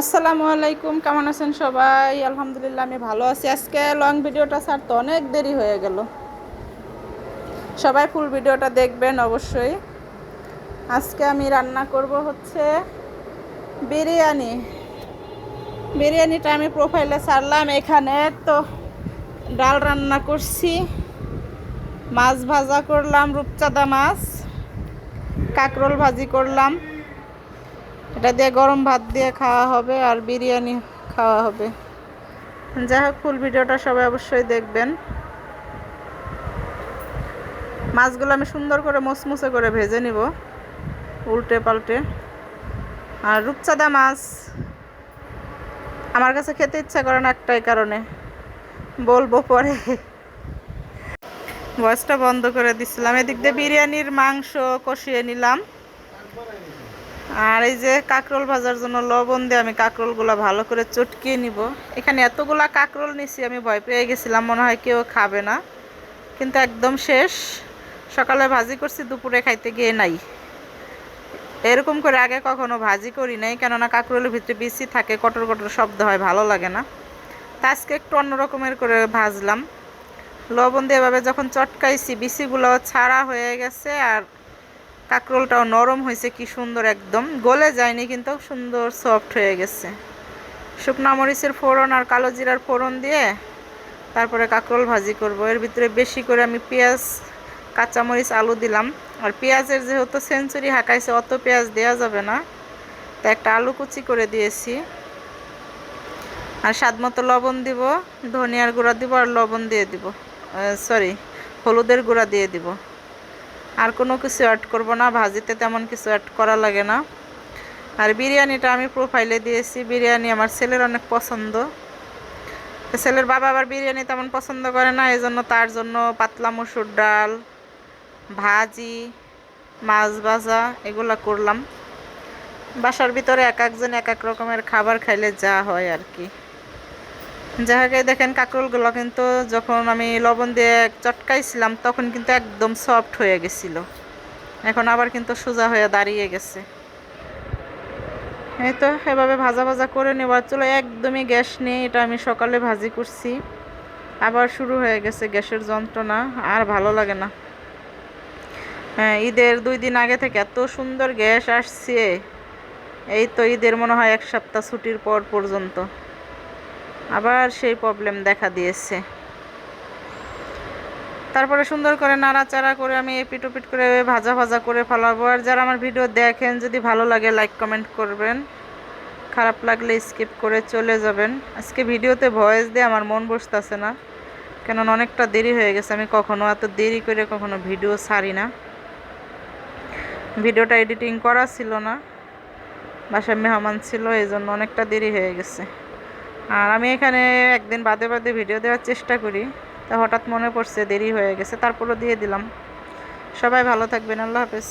আসসালামু আলাইকুম, কেমন আছেন সবাই? আলহামদুলিল্লাহ, আমি ভালো আছি। আজকে লং ভিডিওটা ছাড়তে অনেক দেরি হয়ে গেল। সবাই ফুল ভিডিওটা দেখবেন অবশ্যই। আজকে আমি রান্না করব হচ্ছে বিরিয়ানি। বিরিয়ানিটা আমি প্রোফাইলে ছাড়লাম এখানে। তো ডাল রান্না করছি, মাছ ভাজা করলাম, রূপচাঁদা মাছ, কাঁকরোল ভাজি করলাম। এটা দিয়ে গরম ভাত দিয়ে খাওয়া হবে আর বিরিয়ানি খাওয়া হবে। যাই হোক ফুল ভিডিওটা সবাই অবশ্যই দেখবেন। মাছগুলো আমি সুন্দর করে মুসমুসে করে ভেজে নিব, উল্টে পাল্টে। আর রূপচাঁদা মাছ, আমার কাছে খেতে ইচ্ছা করে না একটাই কারণে, বলব পরে। ভয়েসটা বন্ধ করে দিছিলাম। এদিক দিয়ে বিরিয়ানির মাংস কষিয়ে নিলাম। আর এই যে কাকরোল ভাজার জন্য লবণ দিয়ে আমি কাকরোলগুলো ভালো করে চটকিয়ে নিব। এখানে এতগুলা কাকরোল নিছি, আমি ভয় পেয়ে গেছিলাম, মনে হয় কেউ খাবে না। কিন্তু একদম শেষ। সকালে ভাজি করছি, দুপুরে খাইতে গিয়ে নাই। এরকম করে আগে কখনো ভাজি করি নাই, কেননা কাঁকরোলের ভিতরে বিসি থাকে কটর কটর শব্দ হয়, ভালো লাগে না। তা আজকে একটু অন্য রকমের করে ভাজলাম। লবণ দিয়ে এভাবে যখন চটকাইছি বিসিগুলো ছাড়া হয়ে গেছে আর কাঁকরোলটাও নরম হয়েছে, কি সুন্দর একদম। গলে যায়নি, কিন্তু সুন্দর সফট হয়ে গেছে। শুকনা মরিচের ফোড়ন আর কালো জিরার ফোড়ন দিয়ে তারপরে কাঁকরোল ভাজি করব। এর ভিতরে বেশি করে আমি পেঁয়াজ, কাঁচামরিচ, আলু দিলাম। আর পেঁয়াজের যেহেতু সেঞ্চুরি হাঁকাইছে, অত পেঁয়াজ দেওয়া যাবে না। তা একটা আলু কুচি করে দিয়েছি। আর স্বাদ মতো লবণ দিব, ধনিয়ার গুঁড়া দিব আর লবণ দিয়ে দিব। সরি হলুদের গুঁড়া দিয়ে দিব। আর কোনো কিছু অ্যাড করব না, ভাজিতে তেমন কিছু অ্যাড করা লাগে না। আর বিরিয়ানিটা আমি প্রোফাইলে দিয়েছি, বিরিয়ানি আমার ছেলের অনেক পছন্দ। ছেলের বাবা আবার বিরিয়ানি তেমন পছন্দ করে না এই জন্য তার জন্য পাতলা মসুর ডাল, ভাজি, মাছ ভাজা এগুলো করলাম। বাসার ভিতরে এক একজন এক এক রকমের খাবার খাইলে যা হয় আর কি। যাহাকে দেখেন কাঁকরোলগুলো কিন্তু যখন আমি লবণ দিয়ে চটকাইছিলাম, তখন কিন্তু একদম সফট হয়ে গেছিল। এখন আবার কিন্তু সোজা হয়ে দাঁড়িয়ে গেছে। এই তো, এভাবে ভাজা ভাজা করে নেওয়ার চলো একদমই গ্যাস নেই, এটা আমি সকালে ভাজি করছি। আবার শুরু হয়ে গেছে গ্যাসের যন্ত্রণা, আর ভালো লাগে না। হ্যাঁ ঈদের দুই দিন আগে থেকে এত সুন্দর গ্যাস আসছে। এই তো, ঈদের মনে হয় এক সপ্তাহ ছুটির পর পর্যন্ত। আবার সেই প্রবলেম দেখা দিয়েছে। তারপরে সুন্দর করে নাড়াচাড়া করে আমি এপিট ওপিট করে ভাজা ভাজা করে ফেলাবো। আর যারা আমার ভিডিও দেখেন, যদি ভালো লাগে লাইক কমেন্ট করবেন। খারাপ লাগলে স্কিপ করে চলে যাবেন। আজকে ভিডিওতে ভয়েস দিয়ে আমার মন বসতেছে না। কেননা অনেকটা দেরি হয়ে গেছে। আমি কখনো এত দেরি করে কখনো ভিডিও ছাড়ি না। ভিডিওটা এডিটিং করা ছিল না। বাসায় মেহমান ছিল এই জন্য অনেকটা দেরি হয়ে গেছে। আর আমি এখানে একদিন বাদে বাদে ভিডিও দেওয়ার চেষ্টা করি, তা হঠাৎ মনে পড়ছে দেরি হয়ে গেছে, তারপরও দিয়ে দিলাম। সবাই ভালো থাকবেন, আল্লাহ হাফেজ।